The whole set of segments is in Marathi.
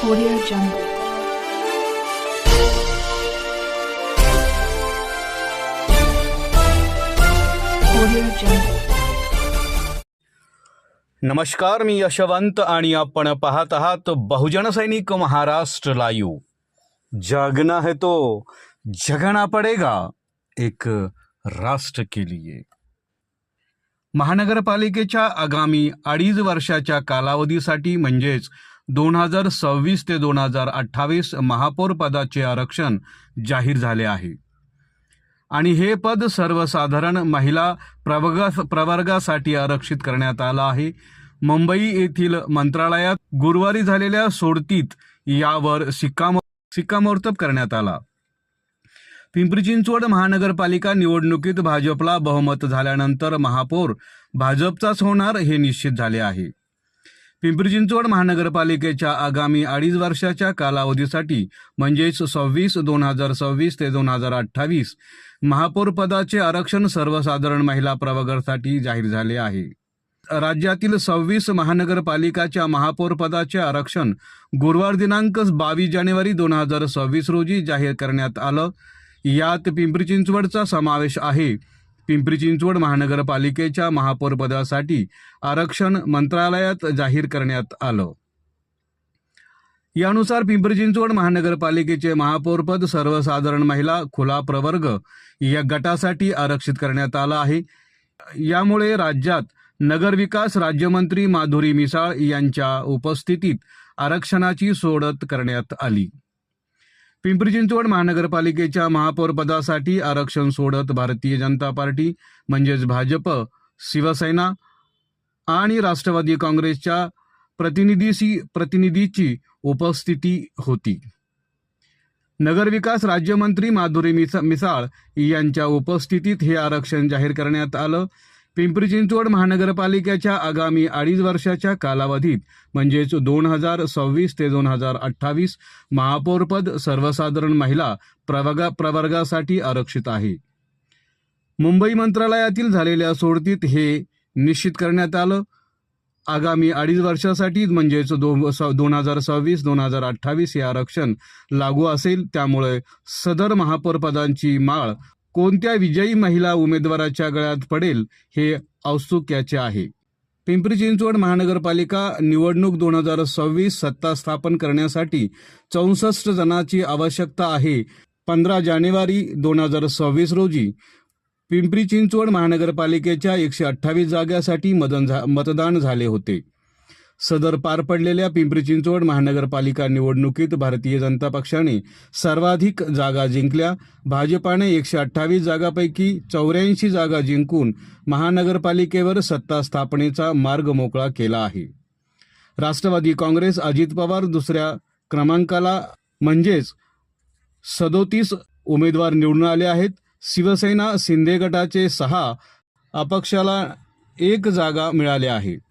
Audio Jungle. Audio Jungle. नमस्कार मी यशवंत आणि आपण पाहत आहात बहुजन सैनिक महाराष्ट्र लाईव्ह जागना है तो जगना पडेगा एक राष्ट्र के लिए महानगरपालिकेच्या आगामी अडीच वर्षाच्या कालावधीसाठी म्हणजेच दोन हजार सव्वीस ते दोन हजार अठ्ठावीस महापौर पदाचे आरक्षण जाहीर झाले आहे. आणि हे पद सर्वसाधारण महिला प्रवर्गा प्रवर्गासाठी आरक्षित करण्यात आलं आहे. मुंबई येथील मंत्रालयात गुरुवारी झालेल्या सोडतीत यावर सिक्कामो सिक्कामोर्तब करण्यात आला. पिंपरी चिंचवड महानगरपालिका निवडणुकीत भाजपला बहुमत झाल्यानंतर महापौर भाजपचाच होणार हे निश्चित झाले आहे. पिंपरी चिंचवड महानगरपालिकेच्या आगामी अडीच वर्षाच्या कालावधीसाठी म्हणजेच सव्वीस दोन हजार सव्वीस ते दोन हजार अठ्ठावीस महापौर पदाचे आरक्षण सर्वसाधारण महिला प्रवर्गासाठी जाहीर झाले आहे. राज्यातील सव्वीस महानगरपालिकाच्या महापौरपदाचे आरक्षण गुरुवार दिनांक बावीस जानेवारी दोन हजार सव्वीस रोजी जाहीर करण्यात आलं. यात पिंपरी चिंचवडचा समावेश आहे. पिंपरी चिंचवड महानगरपालिकेच्या महापौरपदासाठी आरक्षण मंत्रालयात जाहीर करण्यात आलं. यानुसार पिंपरी चिंचवड महानगरपालिकेचे महापौरपद सर्वसाधारण महिला खुला प्रवर्ग या गटासाठी आरक्षित करण्यात आलं आहे. यामुळे राज्यात नगरविकास राज्यमंत्री माधुरी मिसाळ यांच्या उपस्थितीत आरक्षणाची सोडत करण्यात आली. पिंपरी चिंचवड महानगरपालिकेच्या महापौरपदासाठी आरक्षण सोडत भारतीय जनता पार्टी म्हणजेच भाजप शिवसेना आणि राष्ट्रवादी काँग्रेसच्या प्रतिनिधीशी प्रतिनिधीची उपस्थिती होती. नगरविकास राज्यमंत्री माधुरी मिसा मिसाळ यांच्या उपस्थितीत हे आरक्षण जाहीर करण्यात आलं. पिंपरी चिंचवड महानगरपालिकेच्या आगामी अडीच वर्षाच्या कालावधीत म्हणजेच दोन हजार सव्वीस ते दोन हजार अठ्ठावीस महापौरपद सर्वसाधारण महिला प्रवर्गा प्रवर्गासाठी आरक्षित आहे. मुंबई मंत्रालयातील झालेल्या सोडतीत हे निश्चित करण्यात आलं. आगामी अडीच वर्षासाठी म्हणजेच दो दोन हजार सव्वीस दोन हजार अठ्ठावीस हे आरक्षण लागू असेल. त्यामुळे सदर महापौरपदांची माळ कोणत्या विजयी महिला उमेदवाराच्या गळ्यात पडेल हे औत्सुक्याचे आहे. पिंपरी चिंचवड महानगरपालिका निवडणूक दोन हजार सव्वीस सत्ता स्थापन करण्यासाठी चौसष्ट जणांची आवश्यकता आहे. पंधरा जानेवारी दोन हजार सव्वीस रोजी पिंपरी चिंचवड महानगरपालिकेच्या एकशे अठ्ठावीस जाग्यासाठी मदन झा मतदान झाले होते. सदर पार पडलेल्या पिंपरी चिंचवड महानगरपालिका निवडणुकीत भारतीय जनता पक्षाने सर्वाधिक जागा जिंकल्या. भाजपाने एकशे अठ्ठावीस जागापैकी चौऱ्याऐंशी जागा जिंकून महानगरपालिकेवर सत्ता स्थापनेचा मार्ग मोकळा केला आहे. राष्ट्रवादी काँग्रेस अजित पवार दुसऱ्या क्रमांकाला म्हणजेच सदोतीस उमेदवार निवडून आले आहेत. शिवसेना शिंदे गटाचे सहा अपक्षाला एक जागा मिळाली आहे.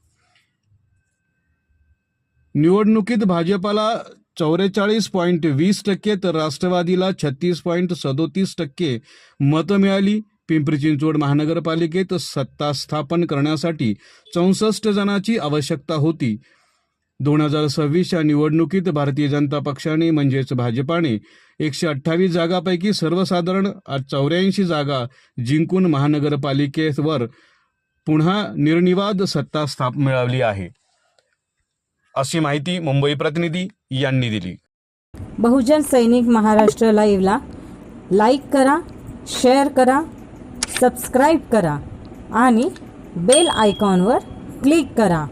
निवडणुकीत भाजपाला चौवेचाळीस पॉईंट वीस टक्के तर राष्ट्रवादीला छत्तीस पॉईंट सदोतीस टक्के मतं मिळाली. पिंपरी चिंचवड महानगरपालिकेत सत्ता स्थापन करण्यासाठी चौसष्ट जणांची आवश्यकता होती. दोन हजार सव्वीसच्या निवडणुकीत भारतीय जनता पक्षाने म्हणजेच भाजपाने एकशे अठ्ठावीस जागापैकी सर्वसाधारण चौऱ्याऐंशी जागा जिंकून महानगरपालिकेवर पुन्हा निर्निवाद सत्ता स्थाप मिळवली आहे. अशी माहिती मुंबई प्रतिनिधी यांनी दिली. बहुजन सैनिक महाराष्ट्र लाईव्हला लाईक करा शेअर करा सबस्क्राईब करा आणि बेल आयकॉनवर क्लिक करा.